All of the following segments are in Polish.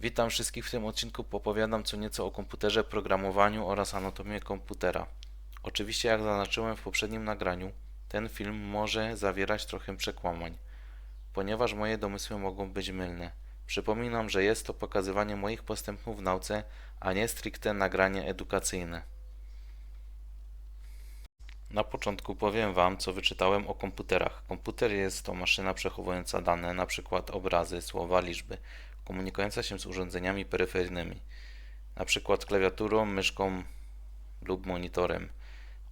Witam wszystkich w tym odcinku opowiadam co nieco o komputerze, programowaniu oraz anatomii komputera. Oczywiście jak zaznaczyłem w poprzednim nagraniu, ten film może zawierać trochę przekłamań, ponieważ moje domysły mogą być mylne. Przypominam, że jest to pokazywanie moich postępów w nauce, a nie stricte nagranie edukacyjne. Na początku powiem Wam, co wyczytałem o komputerach. Komputer jest to maszyna przechowująca dane, np. obrazy, słowa, liczby, komunikująca się z urządzeniami peryferyjnymi, np. klawiaturą, myszką lub monitorem,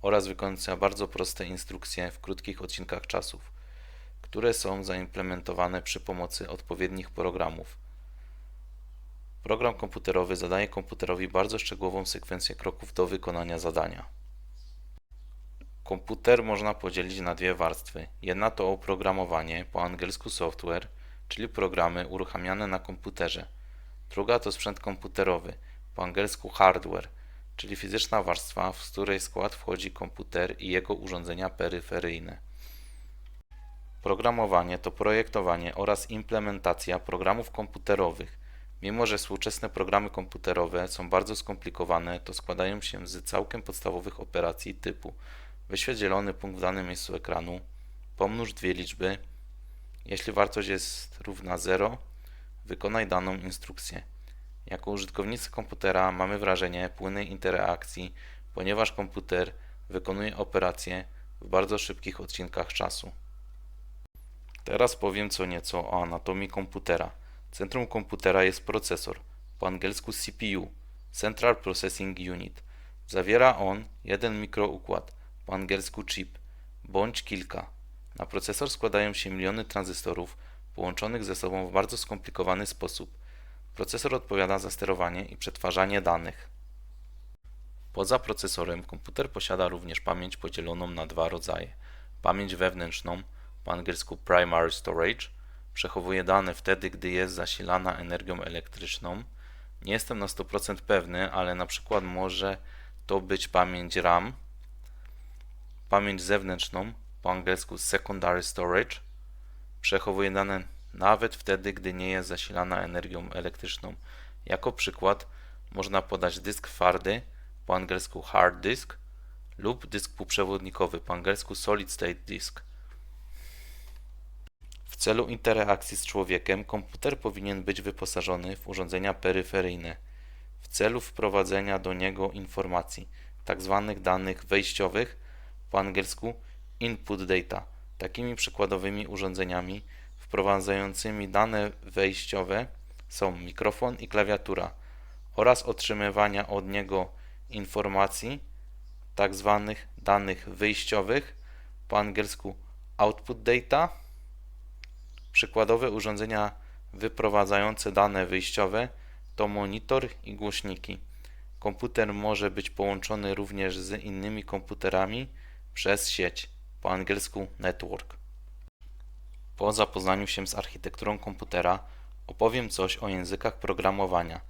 oraz wykonująca bardzo proste instrukcje w krótkich odcinkach czasów, które są zaimplementowane przy pomocy odpowiednich programów. Program komputerowy zadaje komputerowi bardzo szczegółową sekwencję kroków do wykonania zadania. Komputer można podzielić na dwie warstwy. Jedna to oprogramowanie, po angielsku software, czyli programy uruchamiane na komputerze. Druga to sprzęt komputerowy, po angielsku hardware, czyli fizyczna warstwa, w której skład wchodzi komputer i jego urządzenia peryferyjne. Programowanie to projektowanie oraz implementacja programów komputerowych. Mimo, że współczesne programy komputerowe są bardzo skomplikowane, to składają się z całkiem podstawowych operacji typu Wyświeć zielony punkt w danym miejscu ekranu, pomnóż dwie liczby. Jeśli wartość jest równa 0, wykonaj daną instrukcję. Jako użytkownicy komputera mamy wrażenie płynnej interakcji, ponieważ komputer wykonuje operacje w bardzo szybkich odcinkach czasu. Teraz powiem co nieco o anatomii komputera. Centrum komputera jest procesor, po angielsku CPU, Central Processing Unit. Zawiera on jeden mikroukład, po angielsku chip, bądź kilka. Na procesor składają się miliony tranzystorów połączonych ze sobą w bardzo skomplikowany sposób. Procesor odpowiada za sterowanie i przetwarzanie danych. Poza procesorem komputer posiada również pamięć podzieloną na dwa rodzaje. Pamięć wewnętrzną, po angielsku primary storage, przechowuje dane wtedy, gdy jest zasilana energią elektryczną. Nie jestem na 100% pewny, ale na przykład może to być pamięć RAM, Pamięć zewnętrzną, po angielsku secondary storage, przechowuje dane nawet wtedy, gdy nie jest zasilana energią elektryczną. Jako przykład można podać dysk twardy, po angielsku hard disk, lub dysk półprzewodnikowy, po angielsku solid state disk. W celu interakcji z człowiekiem komputer powinien być wyposażony w urządzenia peryferyjne w celu wprowadzenia do niego informacji, tzw. danych wejściowych po angielsku input data. Takimi przykładowymi urządzeniami wprowadzającymi dane wejściowe są mikrofon i klawiatura oraz otrzymywania od niego informacji, tak zwanych danych wyjściowych, po angielsku output data. Przykładowe urządzenia wyprowadzające dane wyjściowe to monitor i głośniki. Komputer może być połączony również z innymi komputerami, przez sieć, po angielsku network. Po zapoznaniu się z architekturą komputera opowiem coś o językach programowania.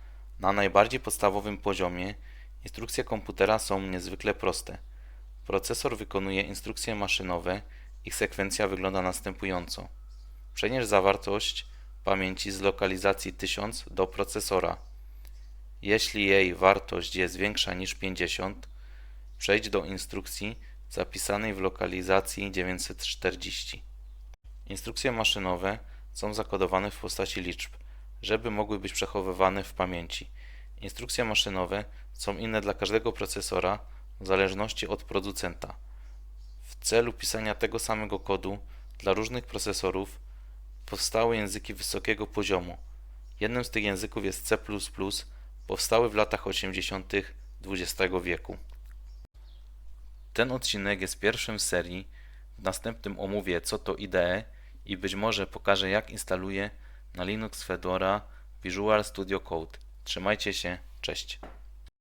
Na najbardziej podstawowym poziomie instrukcje komputera są niezwykle proste. Procesor wykonuje instrukcje maszynowe, ich sekwencja wygląda następująco. Przenieś zawartość pamięci z lokalizacji 1000 do procesora. Jeśli jej wartość jest większa niż 50, przejdź do instrukcji zapisanej w lokalizacji 940. Instrukcje maszynowe są zakodowane w postaci liczb, żeby mogły być przechowywane w pamięci. Instrukcje maszynowe są inne dla każdego procesora w zależności od producenta. W celu pisania tego samego kodu dla różnych procesorów powstały języki wysokiego poziomu. Jednym z tych języków jest C++, powstały w latach 80. XX wieku. Ten odcinek jest pierwszym w serii. W następnym omówię co to IDE i być może pokażę jak instaluję na Linux Fedora Visual Studio Code. Trzymajcie się, cześć.